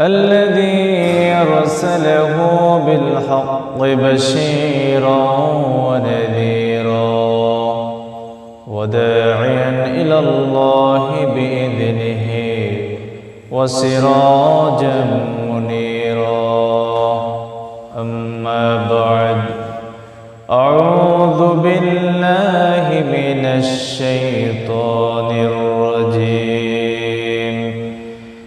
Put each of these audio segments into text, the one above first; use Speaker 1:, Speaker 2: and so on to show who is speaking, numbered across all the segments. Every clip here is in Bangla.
Speaker 1: الذي أرسله بالحق بشيرا ونذيرا وداعيا إلى الله بإذنه وسراجا منيرا. أما بعد أعوذ بالله من الشيطان الرجيم.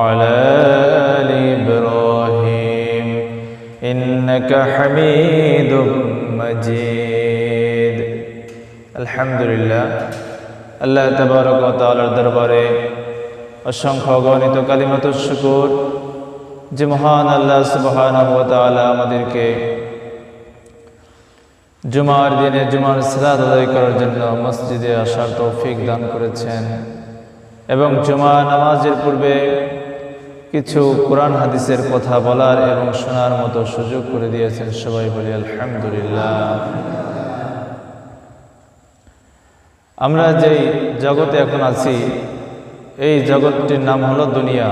Speaker 1: وعلى آل إبراهيم إنك حميد مجيد الحمد لله আল্লাহ তবরক তালার দরবারে অসংখ্য গণিত কালিমাত শুকুর যে মহান আল্লাহ সুবহান আমাদেরকে জুমার দিনে জুমার সিরাত আদায় করার জন্য মসজিদে আসার তৌফিক দান করেছেন এবং জুমা নামাজের পূর্বে কিছু কোরআন হাদিসের কথা বলার এবং শোনার মতো সুযোগ করে দিয়েছেন সবাই বলি আলহামদুলিল্লাহ। আমরা যেই জগতে এখন আছি, এই জগৎটির নাম হলো দুনিয়া।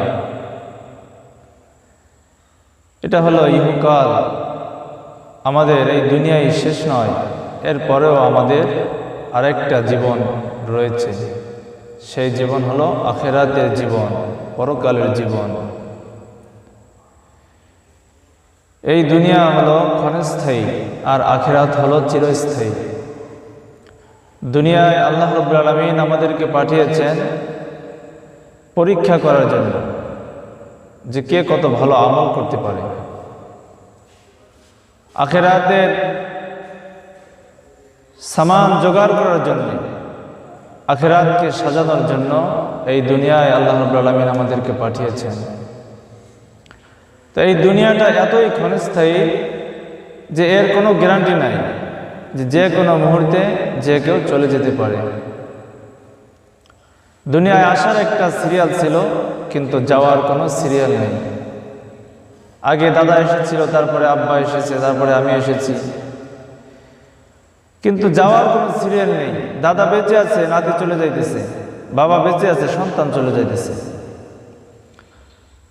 Speaker 1: এটা হলো ইহুকাল আমাদের এই দুনিয়ায় শেষ নয়, এরপরেও আমাদের আরেকটা জীবন রয়েছে। সেই জীবন হলো আখেরাতের জীবন, পরকালের জীবন। এই দুনিয়া হলো ক্ষণস্থায়ী আর আখেরাত হলো চিরস্থায়ী। দুনিয়ায় আল্লাহ রব্বুল আলমিন আমাদেরকে পাঠিয়েছেন পরীক্ষা করার জন্য যে কে কত ভালো আমল করতে পারে। আখেরাতের সামান জোগাড় করার জন্য আখেরাতকে সাজানোর জন্য এই দুনিয়ায় আল্লাহ রব্বুল আলমিন আমাদেরকে পাঠিয়েছেন। তো এই দুনিয়াটা এতই ক্ষণস্থায়ী যে এর কোনো গ্যারান্টি নাই যে যে কোনো মুহূর্তে যে কেউ চলে যেতে পারে। দুনিয়ায় আসার একটা সিরিয়াল ছিল, কিন্তু যাওয়ার কোনো সিরিয়াল নেই। আগে দাদা এসেছিল, তারপরে আব্বা এসেছে, তারপরে আমি এসেছি। কিন্তু যাওয়ার কোনো সিরিয়াল নেই। দাদা বেঁচে আছে নাতি চলে যাইতেছে। বাবা বেঁচে আছে সন্তান চলে যাইতেছে।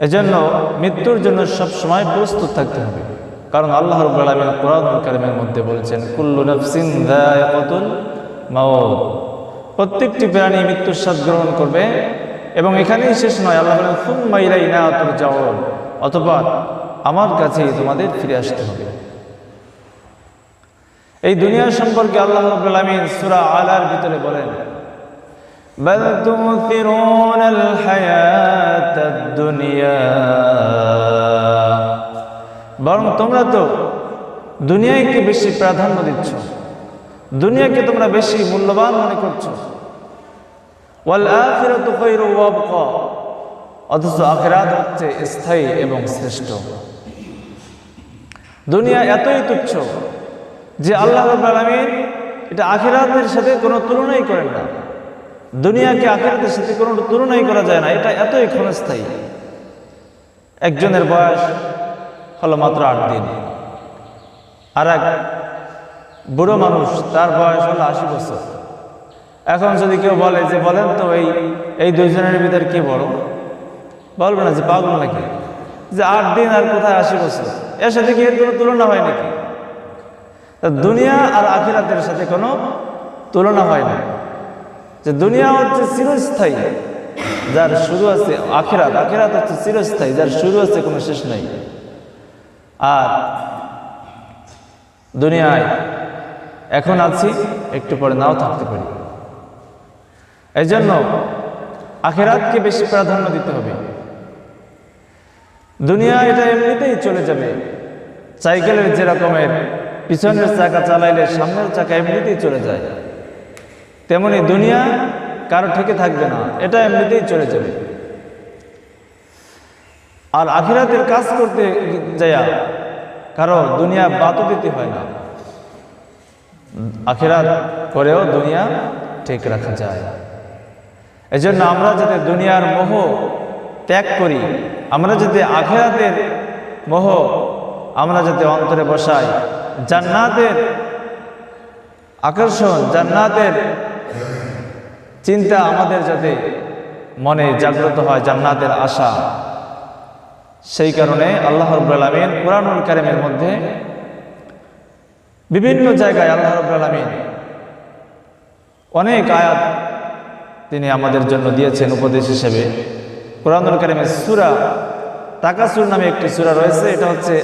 Speaker 1: এজন্য মৃত্যুর জন্য সব সময় প্রস্তুত থাকতে হবে। কারণ আল্লাহ রব্বুল আলামিন কারিমের মধ্যে বলেছেন কুল্লু নাফসিন যায়িকাতুল মাউত। প্রত্যেকটি প্রাণী মৃত্যুর স্বাদ গ্রহণ করবে এবং এখানেই শেষ নয় আল্লাহ বলেন সুম্মা ইলাইনা তুরজাউন। অথবা আমার কাছেই তোমাদের ফিরে আসতে হবে। এই দুনিয়া সম্পর্কে আল্লাহ রাব্বুল আলামিন সূরা আলার ভিতরে বলেন بل تؤثرون الحياة الدنيا বরং তোমরা তো দুনিয়াকে বেশি প্রাধান্য দিচ্ছ দুনিয়াকে তোমরা বেশি মূল্যবান মনে করছো ওয়াল আখিরাতু খায়রু ওয়া আবকা অথচ আখিরাত হচ্ছে স্থায়ী এবং শ্রেষ্ঠ দুনিয়া এতই তুচ্ছ যে আল্লাহ আলামিন এটা আখিরাতের সাথে কোনো তুলনাই করেন না। দুনিয়াকে আখিরাতের সাথে কোনো তুলনাই করা যায় না। এটা এতই ক্ষণস্থায়ী। একজনের বয়স হলো মাত্র আট দিন। আর এক বুড়ো মানুষ, তার বয়স হলো আশি বছর। এখন যদি কেউ বলে যে, বলেন তো এই এই দুইজনের ভিতরে কি বড়? বলবে না যে, পাগল নাকি? যে আট দিন আর কোথায় আশি বছর? এর সাথে কি এর কোনো তুলনা হয় নাকি? দুনিয়া আর আখিরাতের সাথে কোনো তুলনা হয় না। যে দুনিয়া হচ্ছে চিরস্থায়ী, যার শুরু আছে আখিরাত আখিরাত হচ্ছে চিরস্থায়ী, যার শুরু আছে কোনো শেষ নাই। আর দুনিয়ায় এখন আছি, একটু পরে নাও থাকতে পারি। এই জন্য আখেরাতকে বেশি প্রাধান্য দিতে হবে। দুনিয়া এটা এমনিতেই চলে যাবে। সাইকেলের যে রকমের পিছনের চাকা চালাইলে সামনের চাকা এমনিতেই চলে যায়। তেমনি দুনিয়া কারও ঠেকে থাকবে না, এটা এমনিতেই চলে যাবে। আর আখিরাতের কাজ করতে যাইয়া কারও দুনিয়া বাতও দিতে হয় না। আখিরাত করেও দুনিয়া ঠিক রাখা যায়। এজন্য আমরা যাতে দুনিয়ার মোহ ত্যাগ করি, আমরা যাতে আখেরাতের মোহ আমরা যাতে অন্তরে বসাই জান্নাতের আকর্ষণ, জান্নাতের চিন্তা আমাদের যাতে মনে জাগ্রত হয়, জান্নাতের আশা। সেই কারণে আল্লাহ রব্বুল আলমিন কোরআনুল কারিমের মধ্যে বিভিন্ন জায়গায় আল্লাহ রব্বুল আলমিন অনেক আয়াত তিনি আমাদের জন্য দিয়েছেন উপদেশ হিসেবে। কোরআনুল কারিমের সুরা তাকাসুর নামে একটি সুরা রয়েছে, এটা হচ্ছে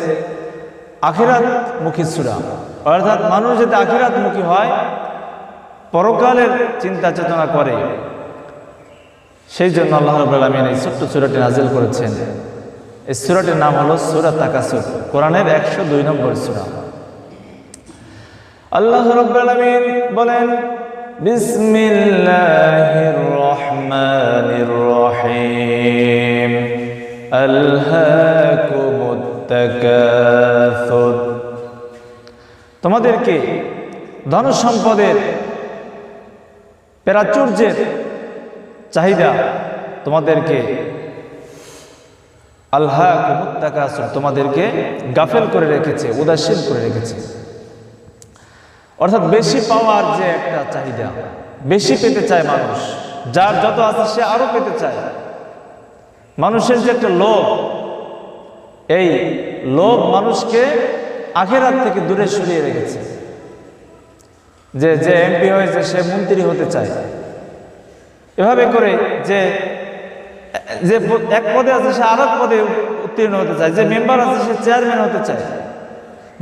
Speaker 1: আখিরাত মুখী সুরা। অর্থাৎ মানুষ যাতে আখিরাত মুখী হয়, পরকালের চিন্তা চেতনা করে। সেই জন্য আল্লাহ রব এই ছোট্ট সুরাটি নাজিল করেছেন। এই সুরাটির নাম হলো সুরা তাকাসুর। কোরআনের একশো দুই নম্বর সুরা। আল্লাহ রব বলেন, বিসমিল্লাহির রহমানির রহিম। আল্লাকুমুত তাকাসুর তোমাদেরকে ধন সম্পদের প্রাচুর্যের চাহিদা তোমাদেরকে আল্লাহ তোমাদেরকে গাফেল করে রেখেছে, উদাসীন করে রেখেছে। অর্থাৎ বেশি পাওয়ার যে একটা চাহিদা, বেশি পেতে চায় মানুষ, যার যত আছে সে আরও পেতে চায়। মানুষের যে একটা লোভ, এই লোভ মানুষকে আখেরাত থেকে দূরে সরিয়ে রেখেছে। যে যে এমপি হয়েছে, সে মন্ত্রী হতে চায়। এভাবে করে যে যে এক পদে আছে, সে আর পদে উত্তীর্ণ হতে চায়। যে মেম্বার আছে, সে চেয়ারম্যান হতে চায়।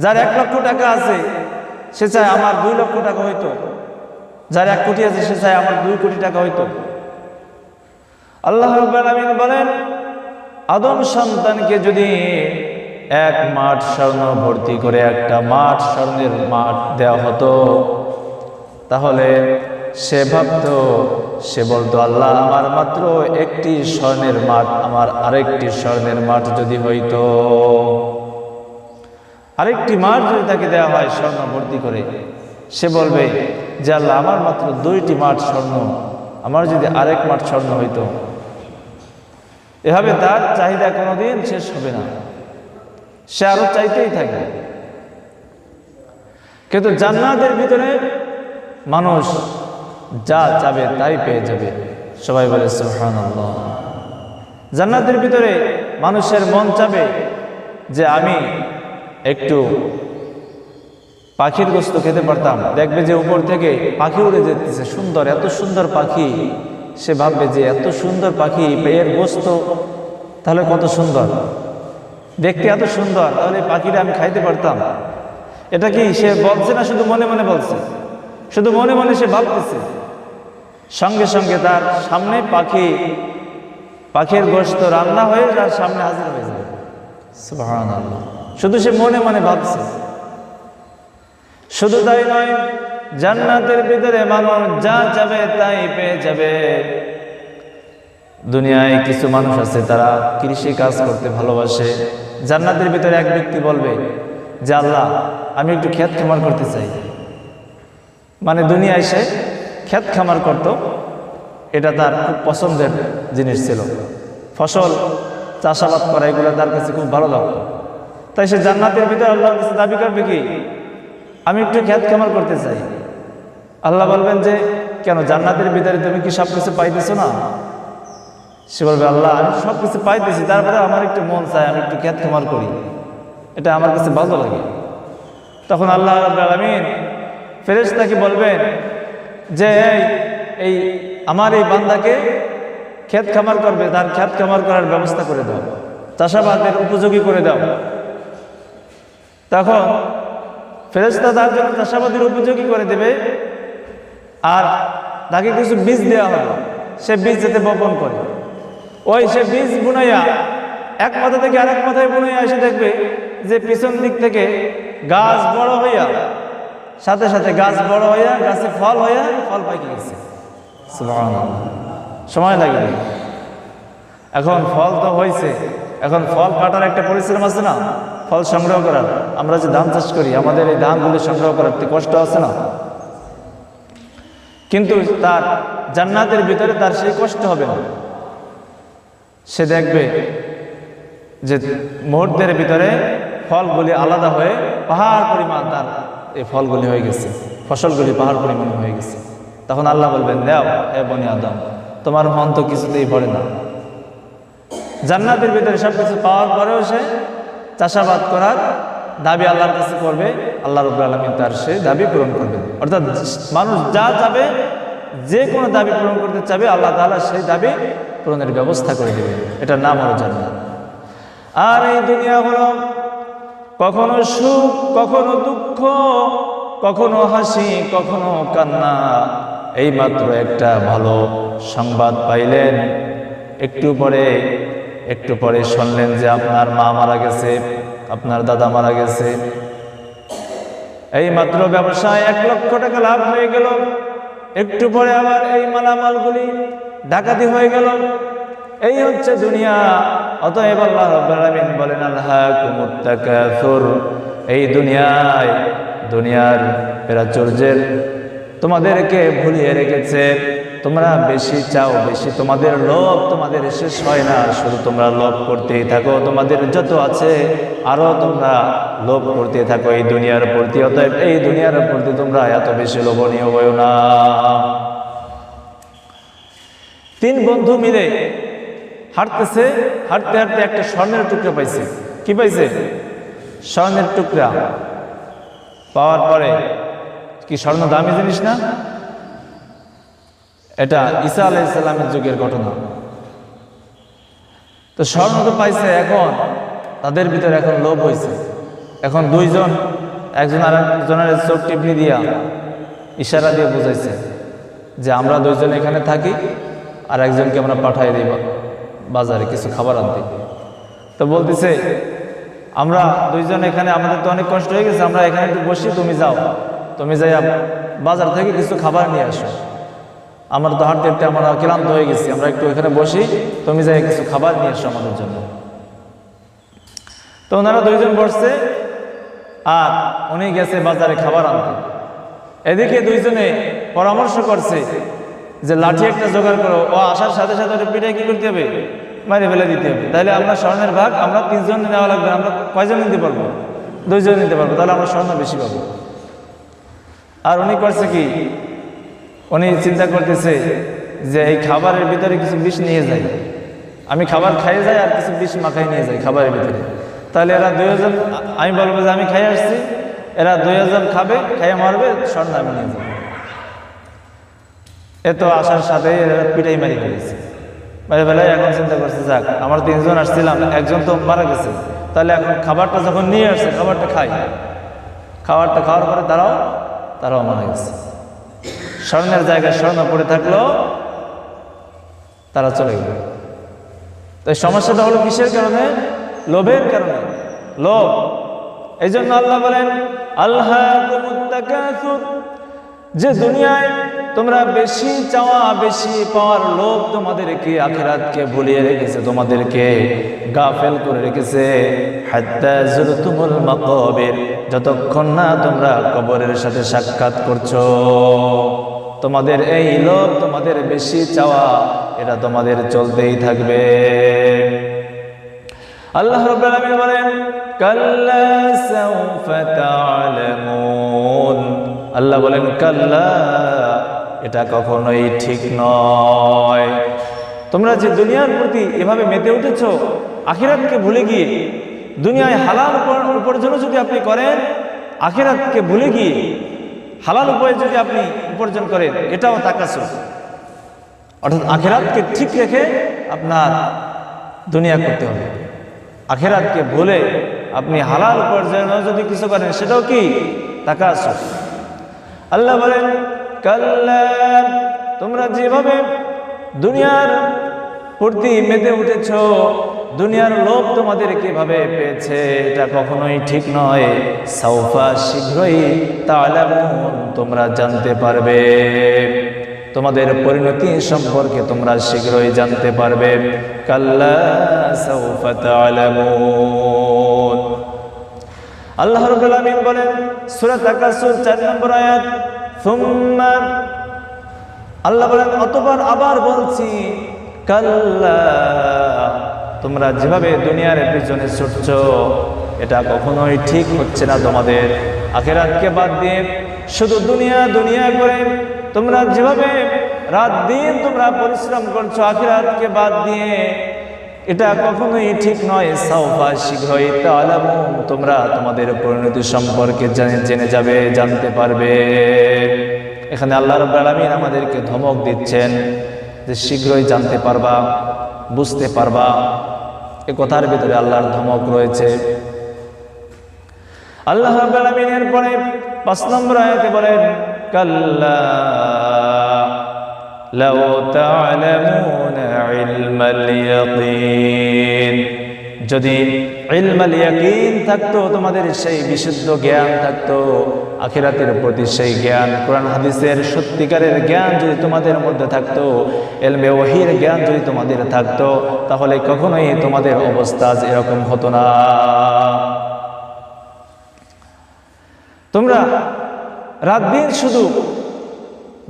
Speaker 1: যার এক লক্ষ টাকা আছে, সে চায় আমার দুই লক্ষ টাকা হইতো। যার এক কোটি আছে, সে চায় আমার দুই কোটি টাকা হইতো। আল্লাহ আলামিন বলেন, আদম সন্তানকে যদি এক মাঠ স্বর্ণ ভর্তি করে একটা মাঠ স্বর্ণের মাঠ দেওয়া হতো। তাহলে সে ভাবত, সে বলতো, আল্লাহ, আমার মাত্র একটি স্বর্ণের মাঠ, আমার আরেকটি স্বর্ণের মাঠ যদি হইতো। আরেকটি মাঠ যদি তাকে দেওয়া হয় স্বর্ণ ভর্তি করে, সে বলবে যে, আল্লাহ, আমার মাত্র দুইটি মাঠ স্বর্ণ, আমার যদি আরেক মাঠ স্বর্ণ হইতো। এভাবে তার চাহিদা কোনোদিন শেষ হবে না। সে আরও চাইতেই থাকবে কিন্তু জান্নাতের ভিতরে মানুষ যা চাবে তাই পেয়ে যাবে। সবাই বলে জান্নাতের ভিতরে মানুষের মন চাবে যে আমি একটু পাখির গোস্ত খেতে পারতাম। দেখবে যে উপর থেকে পাখি উড়ে যেতেছে। সুন্দর, এত সুন্দর পাখি। সে ভাববে যে এত সুন্দর পাখি, পেয়ের গোস্ত, তাহলে কত সুন্দর? দেখতে এত সুন্দর তাহলে পাখিটা আমি খাইতে পারতাম। এটা কি সে বলছে না শুধু মনে মনে বলছে? শুধু মনে মনে সে ভাবতেছে। সঙ্গে সঙ্গে তার সামনে পাখি পাখির গোস্ত রান্না হয়ে তার সামনে হাজির হয়ে যাবে। শুধু সে মনে মনে ভাবছে। শুধু তাই নয় জান্নাতের ভিতরে মানুষ যা যাবে তাই পেয়ে যাবে। দুনিয়ায় কিছু মানুষ আছে তারা কৃষি কাজ করতে ভালোবাসে। জান্নাতের ভিতরে এক ব্যক্তি বলবে, যে আল্লাহ, আমি একটু ক্ষেত খামার করতে চাই। মানে দুনিয়ায় এসে ক্ষেত খামার করত, এটা তার খুব পছন্দের জিনিস ছিল। ফসল চাষাবাদ করা, এগুলো তার কাছে খুব ভালো লাগতো। তাই সে জান্নাতের ভিতরে আল্লাহর কাছে দাবি করবে কি, আমি একটু ক্ষেত খামার করতে চাই। আল্লাহ বলবেন যে, কেন, জান্নাতের ভিতরে তুমি কি সব কিছু পাইতেছো না? সে বলবে আল্লাহ আমি সব কিছু পাইতেছি, তারপরে আমার একটু মন চায়, আমি একটু ক্ষেত খামার করি। এটা আমার কাছে ভালো লাগে। তখন আল্লাহ আলমিন ফেরেশতাকে বলবেন যে, এই আমার এই বান্দাকে ক্ষেত খামার করবে, তার ক্ষেত খামার করার ব্যবস্থা করে দাও, চাষাবাদের উপযোগী করে দাও। তখন ফেরেশতা তার জন্য চাষাবাদের উপযোগী করে দেবে, আর তাকে কিছু বীজ দেওয়া হবে। সে বীজ যেতে বপন করে। ওই সে বীজ বুনাইয়া এক মাথা থেকে আরেক মাথায় বুনাইয়া এসে দেখবে যে পিছন দিক থেকে গাছ বড় হইয়া, সাথে সাথে গাছ বড় হইয়া, গাছে ফল হইয়া ফল পাইকে গেছে। সময় লাগে এখন ফল তো হয়েছে এখন ফল কাটার একটা পরিশ্রম আছে না? ফল সংগ্রহ করার। আমরা যে ধান চাষ করি, আমাদের এই ধানগুলো সংগ্রহ করার কষ্ট আছে না? কিন্তু তার জান্নাতের ভিতরে তার সেই কষ্ট হবে না। সে দেখবে যে মুহূর্তের ভিতরে ফলগুলি আলাদা হয়ে পাহাড় পরিমাণ তার এই ফলগুলি হয়ে গেছে, ফসলগুলি পাহাড় পরিমাণ হয়ে গেছে। তখন আল্লাহ বলবেন দেও হে বনি আদম, তোমার মন তো কিছুতেই পড়ে না। জান্নাতের ভিতরে সব কিছু পাওয়ার পরেও সে চাষাবাদ করার দাবি আল্লাহর কাছে করবে, আল্লাহ রব আলমিন তার সে দাবি পূরণ করবে। অর্থাৎ মানুষ যা যাবে যে কোনো দাবি পূরণ করতে চাবে, আল্লাহ তাআলা সেই দাবি পূরণের ব্যবস্থা করে দেবে। এটার নাম হলো জান্নাত। আর এই দুনিয়া হলো কখনো সুখ, কখনো দুঃখ, কখনো হাসি, কখনো কান্না। এই মাত্র একটা ভালো সংবাদ পাইলেন। একটু পরে একটু পরে শুনলেন যে আপনার মা মারা গেছে, আপনার দাদা মারা গেছে। এই মাত্র ব্যবসায় এক লক্ষ টাকা লাভ হয়ে গেল। একটু পরে আবার এই মালামালগুলি ডাকাতি হয়ে গেল। এই হচ্ছে দুনিয়া। অতএব আল্লাহ আলামিন বলেন আল্লাহুমুত তাকাসুর এই দুনিয়ায় দুনিয়ার প্রাচুর্যের তোমাদেরকে ভুলিয়ে রেখেছে। তোমরা বেশি চাও, বেশি তোমাদের লোভ তোমাদের শেষ হয় না। শুধু তোমরা লোভ করতেই থাকো, তোমাদের যত আছে আরও তোমরা লোভ করতে থাকো এই দুনিয়ার প্রতি। অতএব এই দুনিয়ার প্রতি তোমরা এত বেশি লোভনীয় হয়েও না। তিন বন্ধু মিলে হাঁটতেছে, হাঁটতে হাঁটতে একটা স্বর্ণের টুকরা পাইছে। কি পাইছে? স্বর্ণের টুকরা। পাওয়ার পরে, কি স্বর্ণ দামি জিনিস না? এটা ঈসা ইসলামের যুগের ঘটনা। তো স্বর্ণ তো পাইছে এখন, তাদের ভিতরে এখন লোভ হয়েছে এখন দুইজন, একজন আর একজনের চোখ টিপনি দিয়া ইশারা দিয়ে বুঝাইছে যে আমরা দুইজন এখানে থাকি আর একজনকে আমরা পাঠাই দিই বাজারে কিছু খাবার আনতে। তো বলতেছে, আমরা দুইজন এখানে, আমাদের তো অনেক কষ্ট হয়ে গেছে, আমরা এখানে একটু বসি, তুমি যাও। তুমি যাই বাজার থেকে কিছু খাবার নিয়ে আসো। আমার তো হাঁটতে হাঁটতে আমরা ক্লান্ত হয়ে গেছি, আমরা একটু এখানে বসি, তুমি যাই কিছু খাবার নিয়ে আসো আমাদের জন্য। তো ওনারা দুইজন বসছে, আর উনি গেছে বাজারে খাবার আনতে। এদিকে দুইজনে পরামর্শ করছে যে লাঠি একটা জোগাড় করো, ও আসার সাথে সাথে ওটা পিঠে কি করতে হবে? মারে ফেলে দিতে হবে। তাহলে আমরা স্বর্ণের ভাগ, আমরা তিনজন নেওয়া লাগবে, আমরা কয়জন নিতে পারব? দুইজন নিতে পারব, তাহলে আমরা স্বর্ণ বেশি পাবো। আর উনি করছে কি? উনি চিন্তা করতেছে যে এই খাবারের ভিতরে কিছু বিষ নিয়ে যাই আমি খাবার খাইয়ে যাই আর কিছু বিষ মাখাই নিয়ে যাই খাবারের ভিতরে। তাহলে এরা দুইজন, আমি বলব যে আমি খাই আসছি, এরা দুইজন খাবে, খাইয়ে মারবে, স্বর্ণ আমি নিয়ে যাব। এ তো আসার সাথে পিটাই মারি ফেলেছে। মারি ফেলে এখন চিন্তা করছে, যাক, আমার তিনজন আসছিলাম, একজন তো মারা গেছে। তাহলে এখন খাবারটা যখন নিয়ে আসছে, খাবারটা খাই। খাবারটা খাওয়ার পরে তারাও তারাও মারা গেছে। স্বর্ণের জায়গায় স্বর্ণ পড়ে থাকল, তারা চলে গেল। তো সমস্যাটা হলো কিসের কারণে? লোভের কারণে। লোভ। এই জন্য আল্লাহ বলেন, আল্লাহ যে দুনিয়ায় তোমরা বেশি চাওয়া, বেশি পাওয়ার লোভ তোমাদেরকে আখিরাতকে ভুলিয়ে রেখেছে, তোমাদেরকে গাফেল করে রেখেছে। যতক্ষণ না তোমরা কবরের সাথে সাক্ষাৎ করছ। তোমাদের এই লোভ, তোমাদের বেশি চাওয়া, এটা তোমাদের চলতেই থাকবে। আল্লাহ বলেন, কাল্লা আল্লাহ বলেন, কাল্লা এটা কখনোই ঠিক নয়। তোমরা যে দুনিয়ার প্রতি এভাবে মেতে উঠেছো, আখিরাতকে ভুলে গিয়ে, দুনিয়ায় হালাল উপার- উপার্জনও যদি আপনি করেন, আখিরাতকে ভুলে গিয়ে হালাল উপায়ে যদি আপনি উপার্জন করেন, এটাও তাকাসুর। অর্থাৎ আখেরাতকে ঠিক রেখে আপনার দুনিয়া করতে হবে। আখেরাতকে ভুলে আপনি হালাল উপার্জন যদি কিছু করেন, সেটাও কি? তাকাসুর। আল্লাহ বলেন কাল্লা তোমরা যেভাবে দুনিয়ার প্রতি মেতে উঠেছ, দুনিয়ার লোভ তোমাদের কীভাবে পেয়েছে, এটা কখনোই ঠিক নয়। সাউফা শীঘ্রই তালামুন, তোমরা জানতে পারবে। তোমাদের পরিণতি সম্পর্কে তোমরা শীঘ্রই জানতে পারবে। কাল্লা সাউফা তালামুন। আল্লাহ আলামিন বলেন, সূরা তাকাসুর 4 নম্বর আয়াত আল্লাহ বলেন, অতবার আবার বলছি, কাল্লা, তোমরা যেভাবে দুনিয়ার পিছনে ছুটছ, এটা কখনোই ঠিক হচ্ছে না তোমাদের। আখেরাতকে বাদ দিয়ে শুধু দুনিয়া দুনিয়া করে তোমরা যেভাবে রাত দিন তোমরা পরিশ্রম করছ, আখেরাতকে বাদ দিয়ে এটা কখনোই ঠিক নয় সাউফা শীঘ্রই তালামুন তোমরা তোমাদের পরিণতি সম্পর্কে জেনে যাবে, জানতে পারবে। এখানে আল্লাহ রব্বুল আলামিন আমাদেরকে ধমক দিচ্ছেন যে শীঘ্রই জানতে পারবা, বুঝতে পারবা। এ কথার ভিতরে আল্লাহর ধমক রয়েছে। আল্লাহ রাব্বুল আলামিনের পরে পাঁচ নম্বর আয়াতে বলেন, কাল্লা লাউ তা'লামুনা ইলমাল ইয়াকিন যদি ইলমাল ইয়াকিন থাকতো, তোমাদের সেই বিশুদ্ধ জ্ঞান থাকতো, আখিরাতের প্রতি সেই জ্ঞান, কোরআন হাদিসের সত্যিকারের জ্ঞান যদি তোমাদের মধ্যে থাকতো, এলমে ওহির জ্ঞান যদি তোমাদের থাকতো, তাহলে কখনোই তোমাদের অবস্থা এরকম হতো না। তোমরা রাত দিন শুধু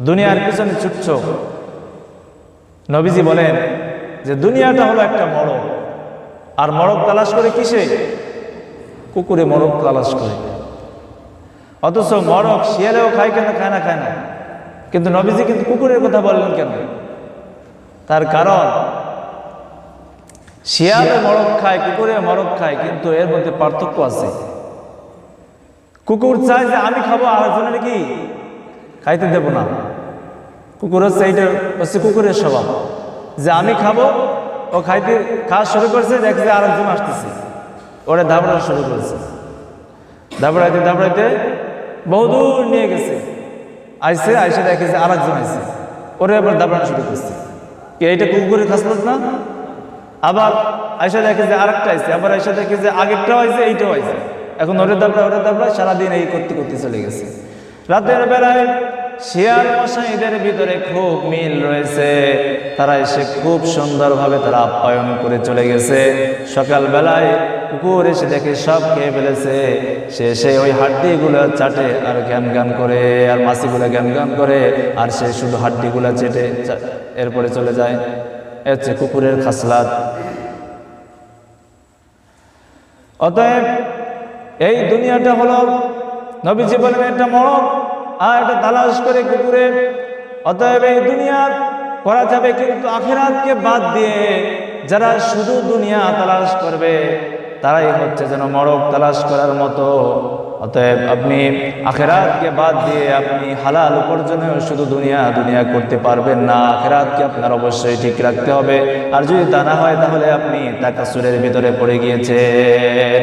Speaker 1: দুনিয়ার পিছনে ছুটছ নবীজি বলেন যে দুনিয়াটা হলো একটা মরক। আর মড়ক তালাশ করে কিসে? কুকুরে মড়ক তালাশ করে। অথচ মরক শিয়ালেও খায় কেন খায় না খায় না? কিন্তু নবীজি কিন্তু কুকুরের কথা বললেন কেন? তার কারণ শিয়ালে মড়ক খায় কুকুরে মড়ক খায় কিন্তু এর মধ্যে পার্থক্য আছে। কুকুর চায় যে আমি খাব আরেকজনের কি? খাইতে দেব না। কুকুর হচ্ছে এইটা হচ্ছে কুকুরের স্বভাব। যে আমি খাব, ও খাইতে, খাওয়া শুরু করছে, দেখছে আরেকজন আসতেছে। ওরা দাবড়া শুরু করেছে। দাবড়াইতে দাবড়াইতে বহুদূর নিয়ে গেছে। আইসে আইসে দেখেছে আরেকজন আইসে ওরে আবার দাবড়ানো শুরু করছে। কি এইটা কুকুরের খাসলত না? আবার আইসা দেখে যে আরেকটা আইসে আবার আইসা দেখে যে আগেরটাও আইসে এইটাও আইসে এখন ওরে দাবড়া ওরে দাবড়া সারাদিন এই করতে করতে চলে গেছে। রাতের বেলায় শিয়াল মশাইদের ভিতরে খুব মিল রয়েছে। তারা এসে খুব সুন্দরভাবে তারা আপ্যায়ন করে চলে গেছে। সকাল বেলায় কুকুর এসে দেখে সব খেয়ে ফেলেছে। সে সে ওই হাড্ডিগুলো চাটে আর জ্ঞান জ্ঞান করে, আর মাসিগুলো জ্ঞান জ্ঞান করে, আর সে শুধু হাড্ডিগুলো চেটে এরপরে চলে যায়। এ কুকুরের খাসলাত। অতএব এই দুনিয়াটা হলো নবীজি বলেন একটা মরক আর এটা তালাশ করে কুকুরে, অতএব এই দুনিয়া করা যাবে কিন্তু আখেরাতকে বাদ দিয়ে যারা শুধু দুনিয়া তালাশ করবে, তারাই হচ্ছে যেন মরক তালাশ করার মতো। অতএব আপনি আখেরাতকে বাদ দিয়ে আপনি হালাল উপার্জনেও শুধু দুনিয়া দুনিয়া করতে পারবেন না। আখেরাতকে আপনার অবশ্যই ঠিক রাখতে হবে। আর যদি তা না হয়, তাহলে আপনি তাকাসুরের ভিতরে পড়ে গিয়েছেন।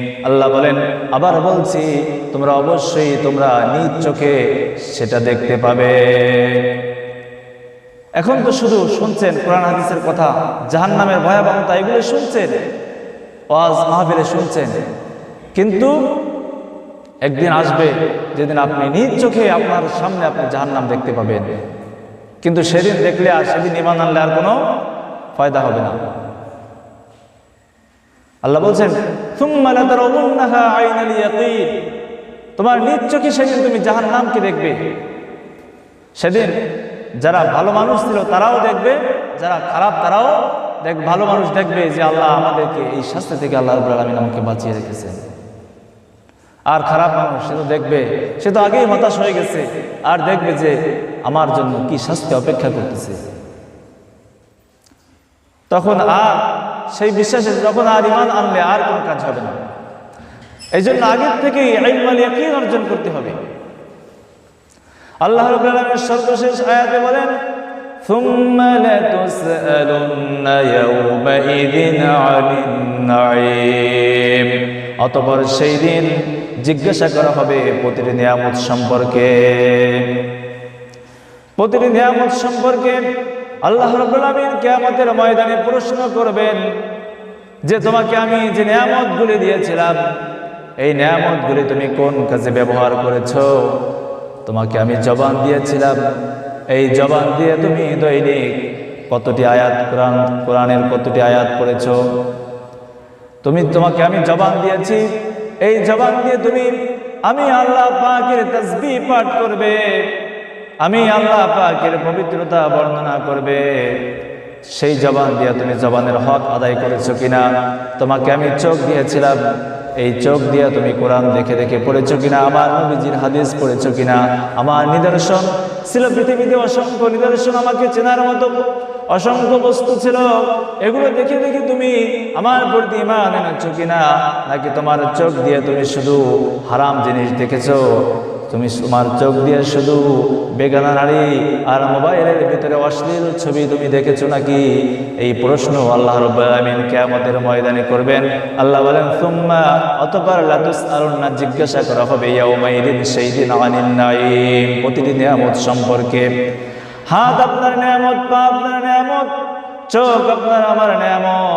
Speaker 1: আল্লাহ বলেন, আবার বলছি, তোমরা অবশ্যই তোমরা নিজ চোখে সেটা দেখতে পাবে। এখন তো শুধু শুনছেন কোরআন হাদিসের কথা, জাহান্নামের ভয়াবহতা এগুলো শুনছেন, ওয়াজ মাহফিলে শুনছেন। কিন্তু একদিন আসবে যেদিন আপনি নিজ চোখে আপনার সামনে আপনি জাহান্নাম দেখতে পাবেন। কিন্তু সেদিন দেখলে আর সেদিন ইমান আনলে আর কোনো ফায়দা হবে না। আল্লাহ বলছেন। তোমার নিজ চোখে সেদিন তুমি জাহান্নামকে দেখবে। সেদিন যারা ভালো মানুষ ছিল তারাও দেখবে, যারা খারাপ তারাও দেখ, ভালো মানুষ দেখবে যে আল্লাহ আমাদেরকে এই শাস্তি থেকে আল্লাহ আলামিন আমাকে বাঁচিয়ে রেখেছেন আর খারাপ মানুষ সে তো দেখবে, সে তো আগেই হতাশ হয়ে গেছে, আর দেখবে যে আমার জন্য কি শাস্তি অপেক্ষা করতেছে। তখন আর সেই বিশ্বাসে যখন আর ইমান আনলে আর কোনো কাজ হবে না এই জন্য আগের থেকেই আইনমাল ইয়াকিন অর্জন করতে হবে আল্লাহ রাব্বুল আলামিন সর্বশেষ আয়াতে বলেন ثم لتسألن يومئذ عن النعيم অতঃপর সেই দিন জিজ্ঞাসা করা হবে প্রতিটি নিয়ামত সম্পর্কে প্রতিটি নিয়ামত সম্পর্কে আল্লাহ রাব্বুল কিয়ামতের ময়দানে প্রশ্ন করবেন যে তোমাকে আমি যে নিয়ামতগুলি দিয়েছিলাম, এই নিয়ামতগুলি তুমি কোন কাজে ব্যবহার করেছ? তোমাকে আমি জবান দিয়েছিলাম। এই জবান দিয়ে তুমি দৈনিক কতটি আয়াত কোরআন, কোরআনের কতটি আয়াত পড়েছো? তুমি, তোমাকে আমি জবান দিয়েছি। এই জবান দিয়ে তুমি, আমি আল্লাহ পাকের তসবিহ পাঠ করবে। আমি আল্লাহ পাকের পবিত্রতা বর্ণনা করবে। সেই জবান দিয়ে তুমি জবানের হক আদায় করেছ কিনা? তোমাকে আমি চোখ দিয়েছিলাম। এই চোখ দিয়ে তুমি কোরআন দেখে দেখে পড়েছো কিনা? আমার নবীজির হাদিস পড়েছো কিনা? আমার নিদর্শন ছিল পৃথিবীতে অসংখ্য নিদর্শন আমাকে চেনার মতো। অসংখ্য বস্তু ছিল। এগুলো দেখে দেখে তুমি আমার প্রতি ইমান এনেছো কিনা? নাকি তোমার চোখ দিয়ে তুমি শুধু হারাম জিনিস দেখেছ? তুমি তোমার চোখ দিয়ে শুধু বেগানা নারী আর মোবাইলের ভিতরে অশ্লীল ছবি তুমি দেখেছ নাকি? এই প্রশ্ন আল্লাহ আমিন কিয়ামতের ময়দানে করবেন। আল্লাহ বলেন, সুম্মা অতঃপর লাতুস আরুন্না জিজ্ঞাসা করা হবে, ইয়াউমাইদিন সেই দিন আনিন নাইম প্রতিটি নিয়ামত সম্পর্কে। হাত আপনার নিয়ামত, পা আপনার নিয়ামত, চোখ আপনার আমার নিয়ামত।